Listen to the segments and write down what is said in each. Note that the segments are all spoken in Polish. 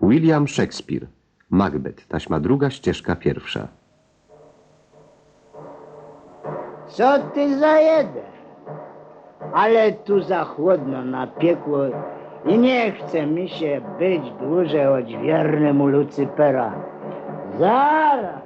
William Shakespeare. Macbeth. Taśma druga, ścieżka pierwsza. Co ty za jeden? Ale tu za chłodno na piekło i nie chce mi się być dłużej odźwiernym u Lucypera. Zaraz!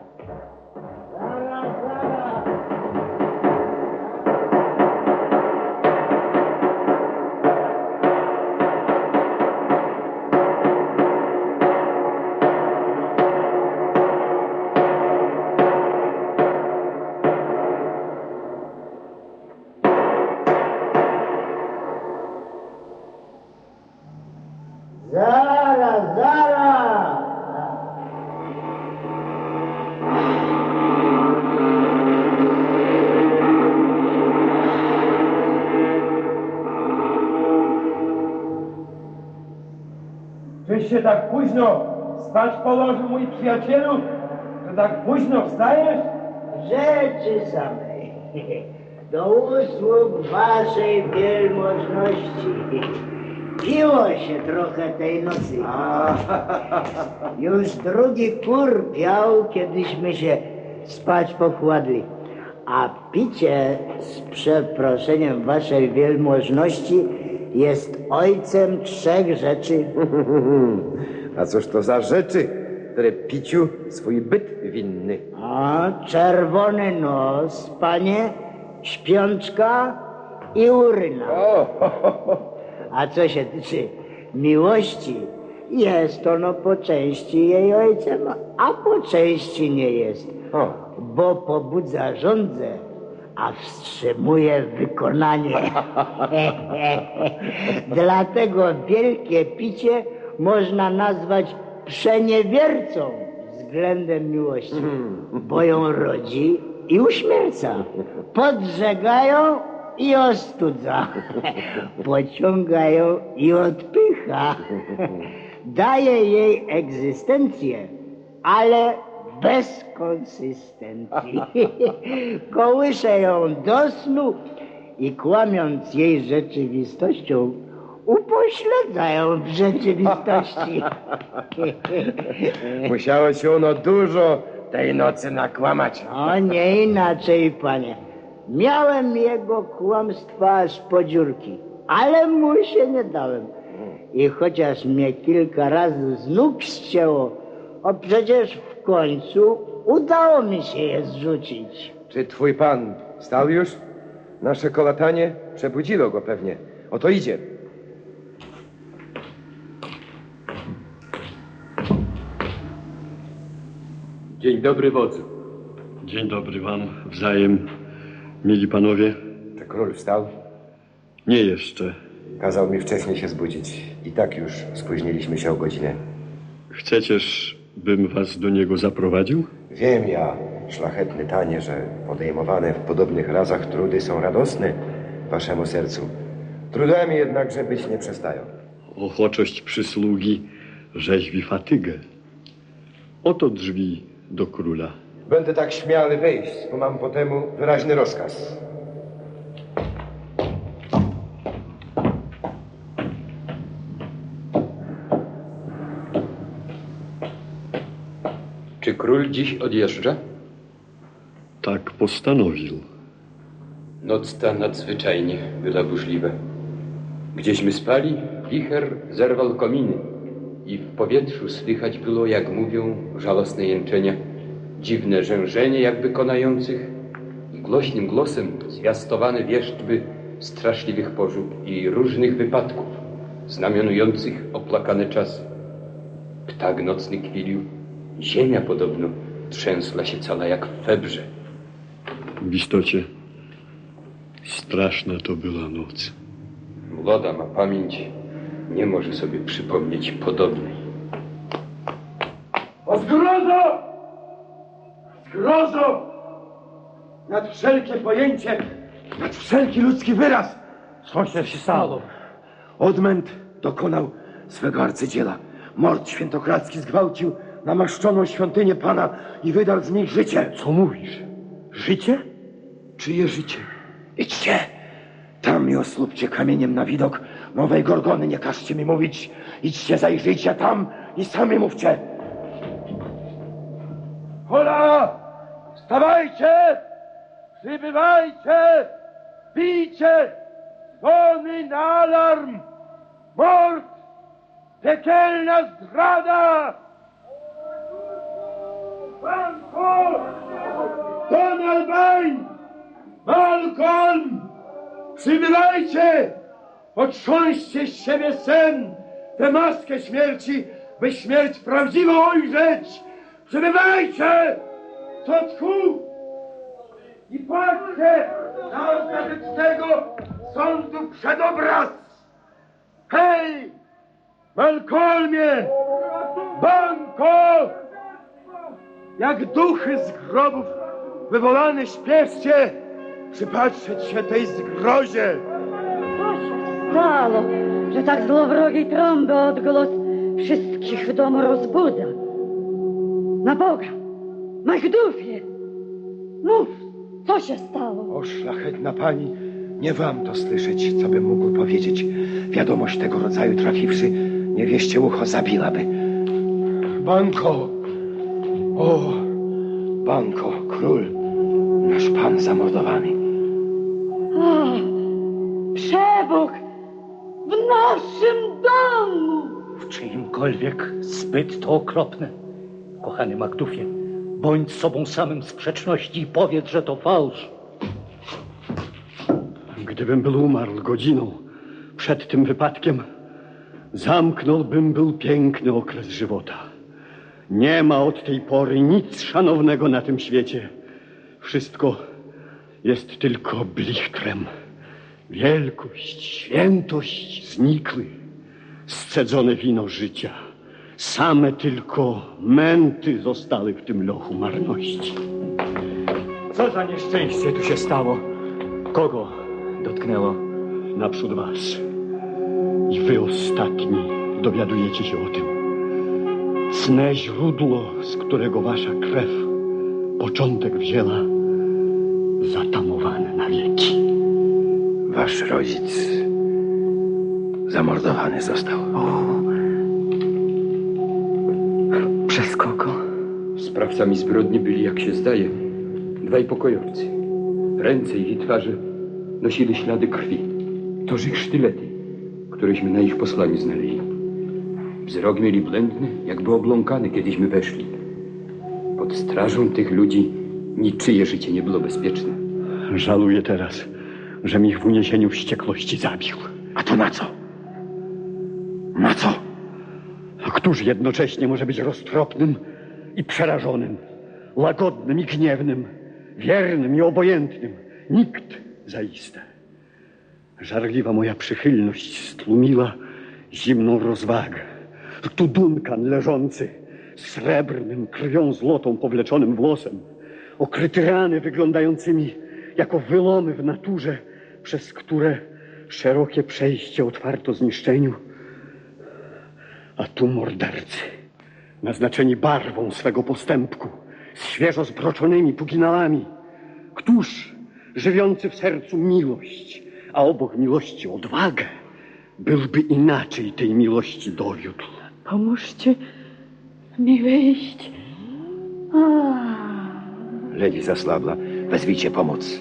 Czyś się tak późno spać położył, mój przyjacielu, że tak późno wstajesz? Rzeczy samej. Do usług waszej wielmożności. Piło się trochę tej nocy. Już drugi kur piał, kiedyśmy się spać pokładli. A picie, z przeproszeniem waszej wielmożności, jest ojcem trzech rzeczy. A cóż to za rzeczy, które piciu swój byt winny? A, czerwony nos, panie, śpiączka i uryna. A co się tyczy miłości, jest ono po części jej ojcem, a po części nie jest. O. Bo pobudza żądzę, a wstrzymuje wykonanie. Dlatego wielkie picie można nazwać przeniewiercą względem miłości, bo ją rodzi i uśmierca. Podżegają i ostudza. Pociągają i odpycha. Daje jej egzystencję, ale bez konsystencji. Kołysze ją do snu i kłamiąc jej rzeczywistością, upośledza ją w rzeczywistości. Musiało się ono dużo tej nocy nakłamać. O nie inaczej, panie. Miałem jego kłamstwa aż po dziurki, ale mu się nie dałem. I chociaż mnie kilka razy z nóg ścięło, o przecież w końcu udało mi się je zrzucić. Czy twój pan wstał już? Nasze kolatanie przebudziło go pewnie. Oto idzie. Dzień dobry wodzu. Dzień dobry wam wzajem, mili panowie. Czy król wstał? Nie jeszcze. Kazał mi wcześniej się zbudzić. I tak już spóźniliśmy się o godzinę. Chcecież, bym was do niego zaprowadził? Wiem ja, szlachetny tanie, że podejmowane w podobnych razach trudy są radosne waszemu sercu. Trudami jednakże być nie przestają. Ochoczość przysługi rzeźbi fatygę. Oto drzwi do króla. Będę tak śmiały wejść, bo mam po temu wyraźny rozkaz. Czy król dziś odjeżdża? Tak postanowił. Noc ta nadzwyczajnie była burzliwa. Gdzieśmy spali, wicher zerwał kominy i w powietrzu słychać było, jak mówią, żałosne jęczenia, dziwne rzężenie jakby konających i głośnym głosem zwiastowane wieszczby straszliwych pożób i różnych wypadków, znamionujących oplakane czasy. Ptak nocny kwilił, ziemia podobno trzęsła się cała jak w febrze. W istocie straszna to była noc. Młoda ma pamięć, nie może sobie przypomnieć podobnej. O zgrozo! Zgrozo! Nad wszelkie pojęcie, nad wszelki ludzki wyraz. Coś się stało. Odmęt dokonał swego arcydzieła. Mord świętokradzki zgwałcił namaszczoną świątynię Pana i wydał z nich życie. Co mówisz? Życie? Czyje życie? Idźcie! Tam i oslupcie kamieniem na widok nowej Gorgony, nie każcie mi mówić. Idźcie, zajrzyjcie tam i sami mówcie. Hola! Wstawajcie! Przybywajcie! Bijcie! Dzwony na alarm! Mord! Piekielna zdrada! Donald Bain! Malcolm! Przybywajcie! Otrząście z siebie sen, tę maskę śmierci, by śmierć prawdziwą ujrzeć! Przybywajcie! Co tchu! I patrzcie na ostatecznego sądu przedobraz! Hej! Malcolmie! Banko! Jak duchy z grobów wywołane śpieszcie przypatrzeć się tej zgrozie! Co się stało, że tak złowrogiej trąby odgłos wszystkich w domu rozbudza? Na Boga, Machdufie, mów, co się stało? O szlachetna pani, nie wam to słyszeć, co bym mógł powiedzieć. Wiadomość tego rodzaju trafiwszy, niewieście ucho zabiłaby. Banko! O, Banko, król, nasz pan zamordowany. O, przebóg w naszym domu! w czyimkolwiek zbyt to okropne. Kochany Magdufie, bądź sobą samym w sprzeczności i powiedz, że to fałsz. Gdybym był umarł godziną przed tym wypadkiem, zamknąłbym był piękny okres żywota. Nie ma od tej pory nic szanownego na tym świecie. Wszystko jest tylko blichtrem. Wielkość, świętość znikły. Scedzone wino życia. Same tylko męty zostały w tym lochu marności. Co za nieszczęście tu się stało? Kogo dotknęło? naprzód was. I wy ostatni dowiadujecie się o tym. Cne źródło, z którego wasza krew początek wzięła, zatamowane na wieki. Wasz rodzic zamordowany został. Przez kogo? Sprawcami zbrodni byli, jak się zdaje, dwaj pokojowcy. Ręce i twarze nosili ślady krwi. Toż ich sztylety, któreśmy na ich posłaniu znaleźli. Wzrok mieli blędny, jakby obląkany, kiedyśmy weszli. Pod strażą tych ludzi niczyje życie nie było bezpieczne. Żaluję teraz, że ich w uniesieniu wściekłości zabił. A to na co? Na co? A któż jednocześnie może być roztropnym i przerażonym, łagodnym i gniewnym, wiernym i obojętnym? Nikt zaiste. Żarliwa moja przychylność stłumiła zimną rozwagę. Tu Dunkan leżący, srebrnym, krwią złotą powleczonym włosem, okryty rany wyglądającymi jako wylomy w naturze, przez które szerokie przejście otwarto zniszczeniu, a tu mordercy, naznaczeni barwą swego postępku, z świeżo zbroczonymi puginałami. Któż, żywiący w sercu miłość, a obok miłości odwagę, byłby inaczej tej miłości dowiódł? Pomóżcie mi wyjść. A. Ledi zasłabła. Wezwijcie pomoc.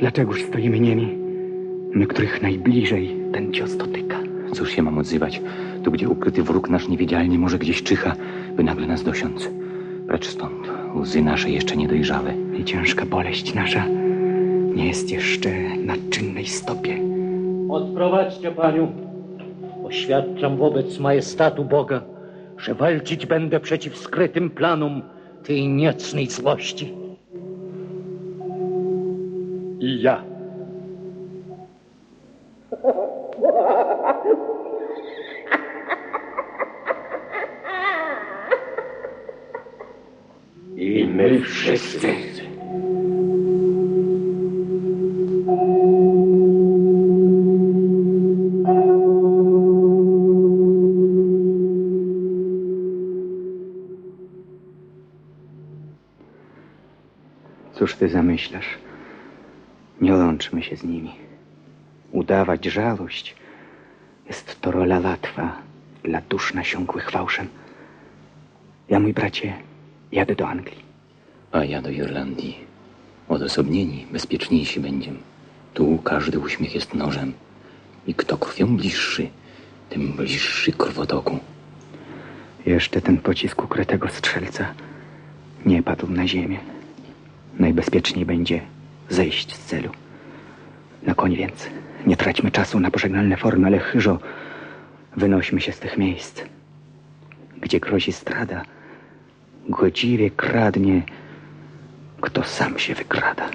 Dlaczegoż stoimy niemi? My, których najbliżej ten cios dotyka. Cóż się mam odzywać? Tu, gdzie ukryty wróg nasz niewidzialnie może gdzieś czyha, by nagle nas dosiąc. Precz stąd, łzy nasze jeszcze niedojrzałe. I ciężka boleść nasza nie jest jeszcze na czynnej stopie. Odprowadźcie panią. Oświadczam wobec majestatu Boga, że walczyć będę przeciw skrytym planom tej niecnej złości. I ja. byli wszyscy. Cóż ty zamyślasz? Nie łączmy się z nimi. Udawać żałość jest to rola łatwa dla dusz nasiąkłych fałszem. Ja, mój bracie, jadę do Anglii. A ja do Irlandii. Odosobnieni, bezpieczniejsi będziem. Tu każdy uśmiech jest nożem. I kto krwią bliższy, tym bliższy krwotoku. Jeszcze ten pocisk ukrytego strzelca nie padł na ziemię. Najbezpieczniej będzie zejść z celu. Na koń więc nie traćmy czasu na pożegnalne formy, ale chyżo wynośmy się z tych miejsc, gdzie grozi strada. Godziwie kradnie, kto sam się wykrada.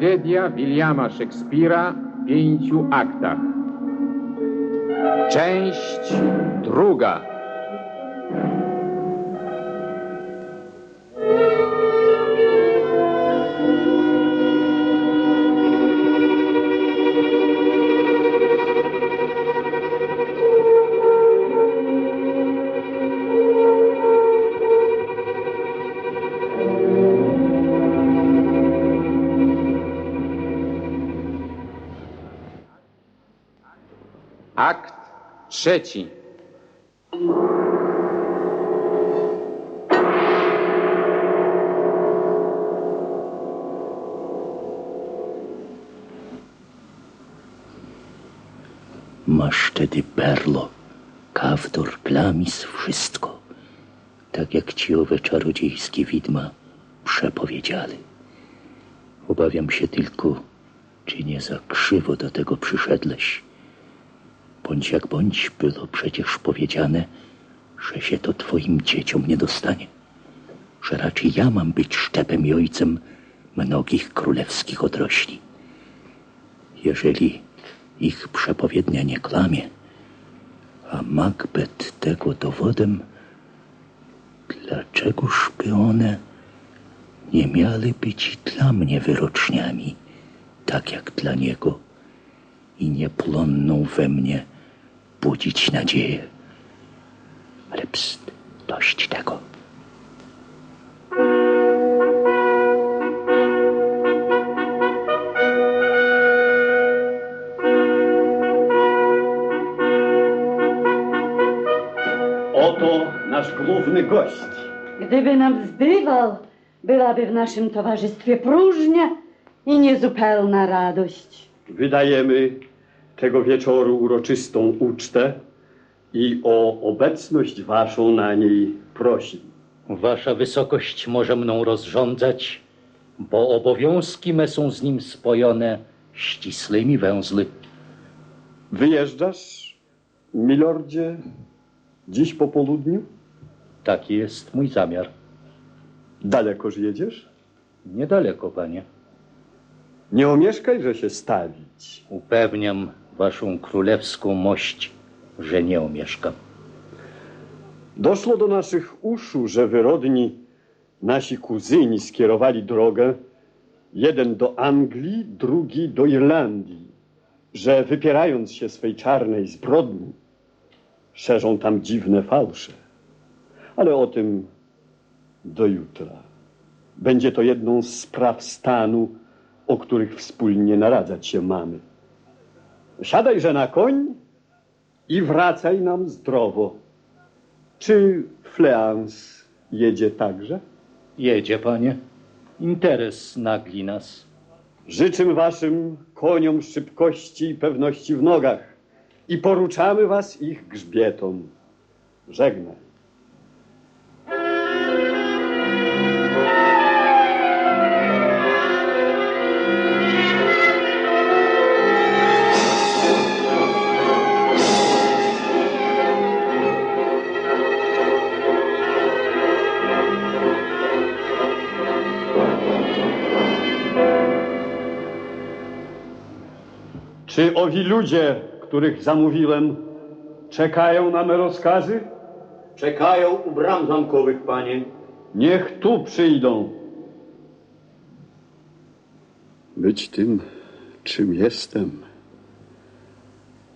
Tragedia Williama Szekspira w pięciu aktach. Część druga. Trzeci. Masz wtedy berlo, kawdor, plamis, wszystko. Tak jak ci owe czarodziejskie widma przepowiedziały. Obawiam się tylko, czy nie za krzywo do tego przyszedłeś. Bądź jak bądź, było przecież powiedziane, że się to twoim dzieciom nie dostanie. Że raczej ja mam być szczepem i ojcem mnogich królewskich odrośli. Jeżeli ich przepowiednia nie klamie, a Macbeth tego dowodem, dlaczegoż by one nie miały być dla mnie wyroczniami, tak jak dla niego, i nie plonną we mnie budzić nadzieję. Ale pst, dość tego. Oto nasz główny gość. Gdyby nam zbywał, byłaby w naszym towarzystwie próżnia i niezupełna radość. wydajemy tego wieczoru uroczystą ucztę i o obecność waszą na niej prosi. Wasza wysokość może mną rozrządzać, bo obowiązki me są z nim spojone ścisłymi węzły. Wyjeżdżasz, milordzie, dziś po południu? Taki jest mój zamiar. Dalekoż jedziesz? Niedaleko, panie. Nie omieszkajże się stawić. Upewniam waszą królewską mość, że nie omieszkam. Doszło do naszych uszu, że wyrodni nasi kuzyni skierowali drogę, jeden do Anglii, drugi do Irlandii, że wypierając się swej czarnej zbrodni, szerzą tam dziwne fałsze. Ale o tym do jutra. Będzie to jedną z spraw stanu, o których wspólnie naradzać się mamy. Siadajże na koń i wracaj nam zdrowo. Czy Fleans jedzie także? Jedzie, panie. Interes nagli nas. Życzę waszym koniom szybkości i pewności w nogach i poruczamy was ich grzbietom. Żegnaj. Czy owi ludzie, których zamówiłem, czekają na me rozkazy? Czekają u bram zamkowych, panie. Niech tu przyjdą. Być tym, czym jestem,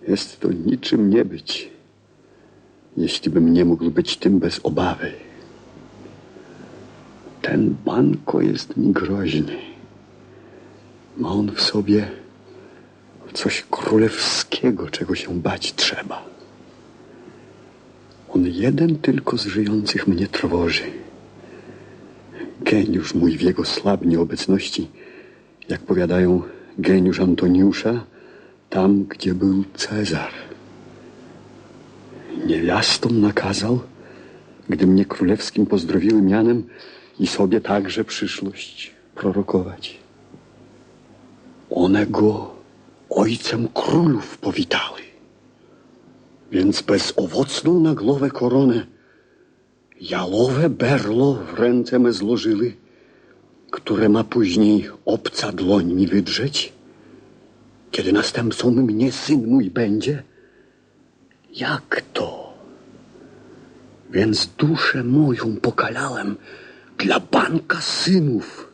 jest to niczym nie być, jeśli bym nie mógł być tym bez obawy. Ten banko jest mi groźny. Ma on w sobie coś królewskiego, czego się bać trzeba. On jeden tylko z żyjących mnie trwoży. Geniusz mój w jego słabnie obecności, jak powiadają, geniusz Antoniusza, tam, gdzie był Cezar. Niewiastom nakazał, gdy mnie królewskim pozdrowiły mianem i sobie także przyszłość prorokować. One go ojcem królów powitały. Więc bezowocną na głowę koronę jalowe berlo w ręce me złożyły, które ma później obca dłoń mi wydrzeć, kiedy następcą mnie syn mój będzie. Jak to? Więc duszę moją pokalałem dla banka synów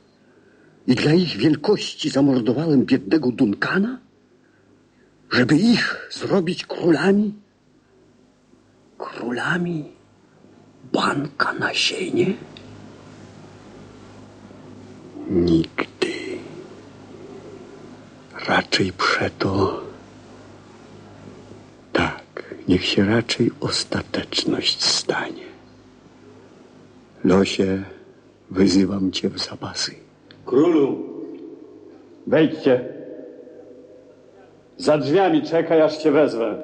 i dla ich wielkości zamordowałem biednego Dunkana? Żeby ich zrobić królami? Królami banka na ziemię? Nigdy. Raczej przeto tak, niech się raczej ostateczność stanie. Losie, wyzywam cię w zapasy. Królu, wejdźcie. Za drzwiami czekaj, aż cię wezwę.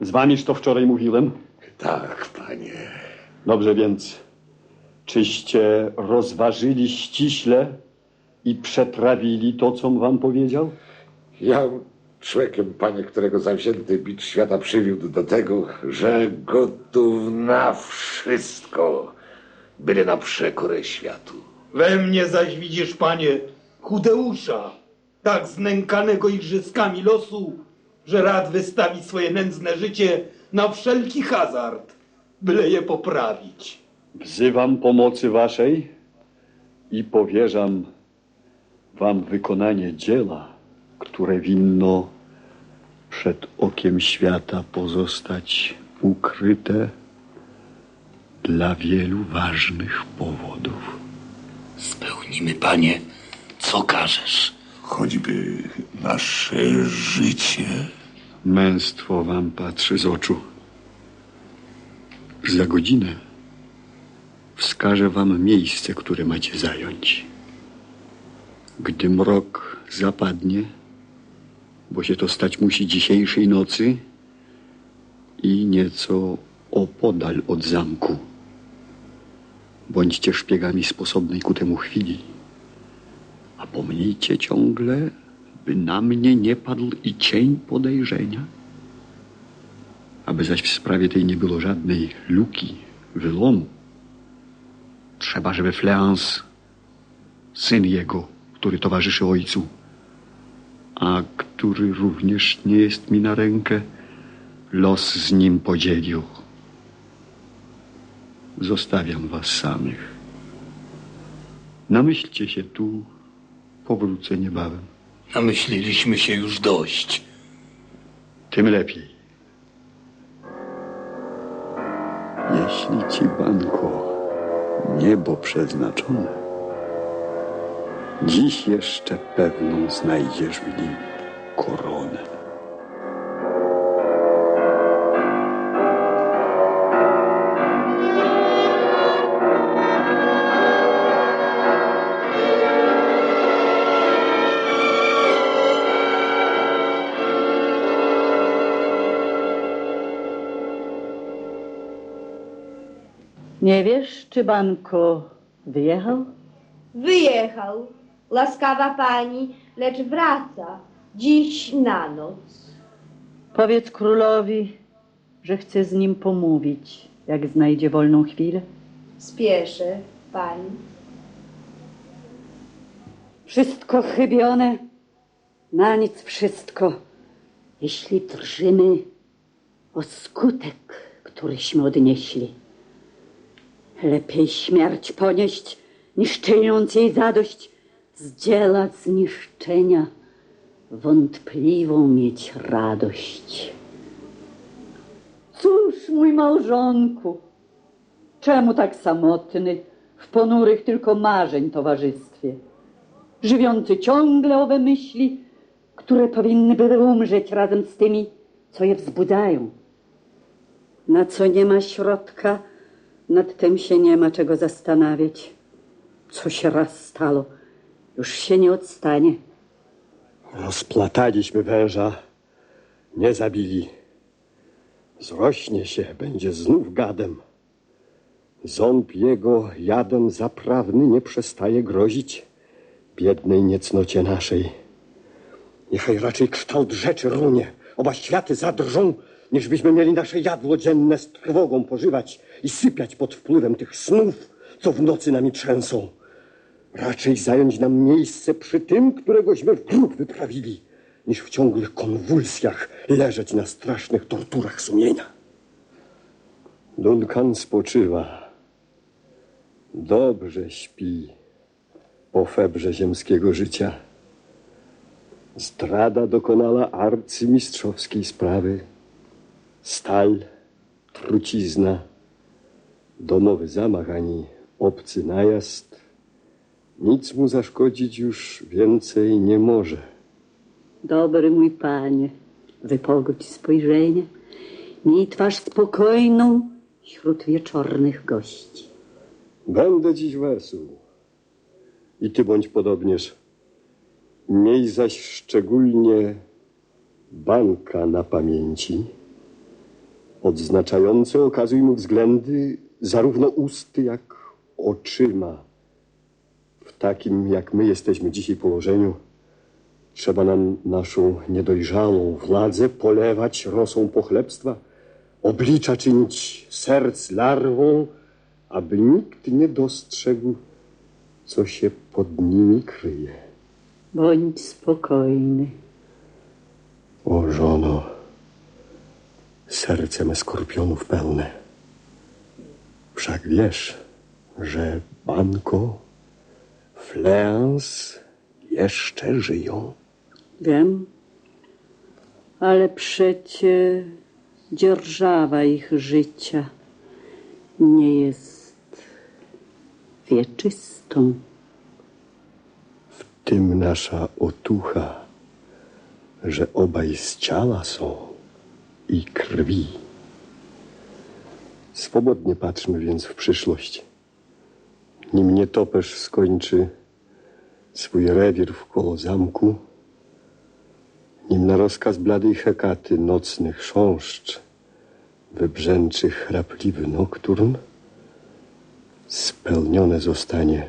Z wamiż to wczoraj mówiłem? Tak, panie. Dobrze więc, czyście rozważyli ściśle i przetrawili to, com wam powiedział? Ja człowiekiem, panie, którego zawzięty bicz świata przywiódł do tego, że gotów na wszystko, byle na przekorę światu. We mnie zaś widzisz, panie, chudeusza, tak znękanego igrzyskami losu, że rad wystawi swoje nędzne życie na wszelki hazard, byle je poprawić. Wzywam pomocy waszej i powierzam wam wykonanie dzieła, które winno przed okiem świata pozostać ukryte dla wielu ważnych powodów. Spełnimy, panie, co każesz. Choćby nasze życie. Męstwo wam patrzy z oczu. Za godzinę wskażę wam miejsce, które macie zająć. Gdy mrok zapadnie, bo się to stać musi dzisiejszej nocy i nieco opodal od zamku. Bądźcie szpiegami sposobnej ku temu chwili. A pomnijcie ciągle, by na mnie nie padł i cień podejrzenia. Aby zaś w sprawie tej nie było żadnej luki, wylomu. Trzeba, żeby Fleans, syn jego, który towarzyszy ojcu, a który również nie jest mi na rękę, los z nim podzielił. Zostawiam was samych. Namyślcie się tu, powrócę niebawem. Namyśliliśmy się już dość. Tym lepiej. Jeśli ci, Banko, niebo przeznaczone, dziś jeszcze pewną znajdziesz w nim koronę. Nie wiesz, czy Banko wyjechał? Wyjechał. Łaskawa pani, lecz wraca. Dziś na noc. Powiedz królowi, że chce z nim pomówić, jak znajdzie wolną chwilę. Spieszę, pani. Wszystko chybione, na nic wszystko. Jeśli drżymy o skutek, któryśmy odnieśli. Lepiej śmierć ponieść, niż czyniąc jej zadość, z dzieła zniszczenia wątpliwą mieć radość. Cóż, mój małżonku, czemu tak samotny, w ponurych tylko marzeń towarzystwie, żywiący ciągle owe myśli, które powinny były umrzeć razem z tymi, co je wzbudzają. Na co nie ma środka, nad tym się nie ma czego zastanawiać. Co się raz stało, już się nie odstanie. Rozplataliśmy węża, nie zabili. Zrośnie się, będzie znów gadem. Ząb jego jadem zaprawny nie przestaje grozić biednej niecnocie naszej. Niechaj raczej kształt rzeczy runie, oba światy zadrżą, niż byśmy mieli nasze jadło dzienne z trwogą pożywać i sypiać pod wpływem tych snów, co w nocy nami trzęsą. Raczej zająć nam miejsce przy tym, któregośmy w grób wyprawili, niż w ciągłych konwulsjach leżeć na strasznych torturach sumienia. Duncan spoczywa. Dobrze śpi po febrze ziemskiego życia. Zdrada dokonała arcymistrzowskiej sprawy. Stal, trucizna, domowy zamach ani obcy najazd. Nic mu zaszkodzić już więcej nie może. Dobry mój panie, wypogódź spojrzenie, miej twarz spokojną wśród wieczornych gości. Będę dziś wesół. I ty bądź podobnież. Miej zaś szczególnie banka na pamięci, odznaczające okazuj mu względy zarówno usty, jak oczyma. W takim, jak my jesteśmy dzisiaj położeniu, trzeba nam naszą niedojrzałą władzę polewać rosą pochlebstwa, oblicza czynić serc larwą, aby nikt nie dostrzegł, co się pod nimi kryje. Bądź spokojny. O żono, serce me skorpionów pełne. Wszak wiesz, że Banko, Fleans jeszcze żyją. Wiem, ale przecie dzierżawa ich życia nie jest wieczystą. tym nasza otucha, że obaj z ciała są i krwi. Swobodnie patrzmy więc w przyszłość. Nim nietoperz skończy swój rewir wkoło zamku, nim na rozkaz bladej Hekaty nocny chrząszcz wybrzęczy chrapliwy nokturn, spełnione zostanie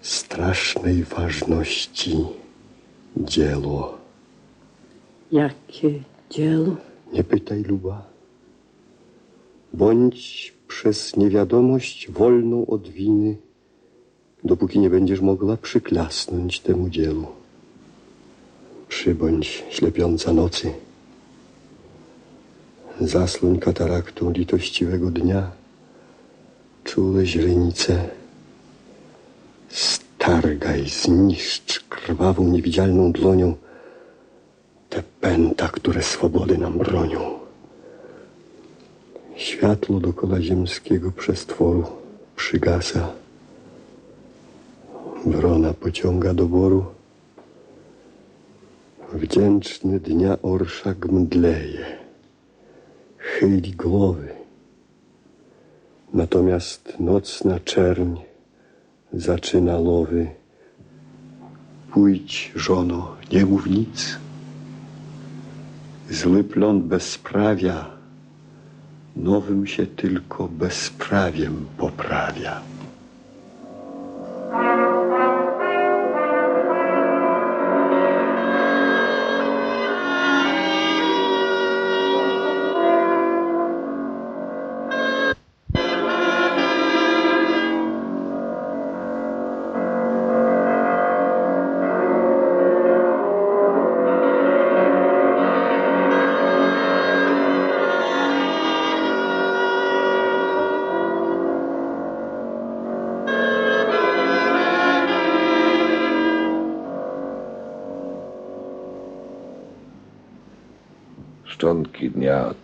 strasznej ważności dzieło. Jakie dzieło? Nie pytaj, Luba. Bądź przez niewiadomość wolną od winy, dopóki nie będziesz mogła przyklasnąć temu dziełu. Przybądź ślepiąca nocy. Zasłoń kataraktą litościwego dnia czule źrenice. Stargaj, zniszcz krwawą, niewidzialną dłonią te pęta, które swobody nam bronią. Światło dokoła ziemskiego przestworu przygasa. Wrona pociąga do boru. Wdzięczny dnia orszak mdleje. Chyli głowy. Natomiast nocna czerń zaczyna lowy. Pójdź, żono, nie mów nic. Zły plon bezprawia nowym się tylko bezprawiem poprawia.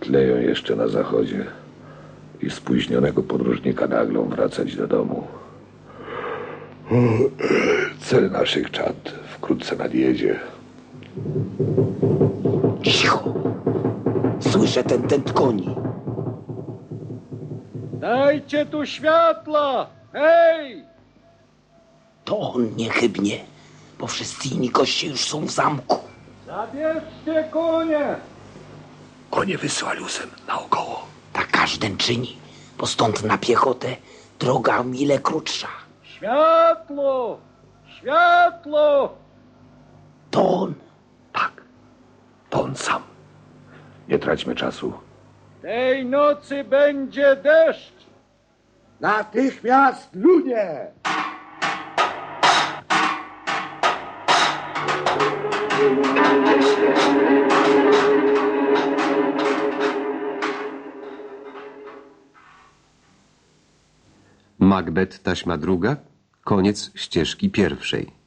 Tleją jeszcze na zachodzie i spóźnionego podróżnika naglą wracać do domu. Cel naszych czad wkrótce nadjedzie. Cicho! Słyszę ten tent koni. Dajcie tu światła! Hej! To on niechybnie, bo wszyscy inni goście już są w zamku. Zabierzcie konie! Konie wysłali ósem naokoło. Tak każdy czyni, bo stąd na piechotę droga mile krótsza. Światło! Światło! To on. To on sam. Nie traćmy czasu. Tej nocy będzie deszcz! Natychmiast ludzie! Macbeth, taśma druga, koniec ścieżki pierwszej.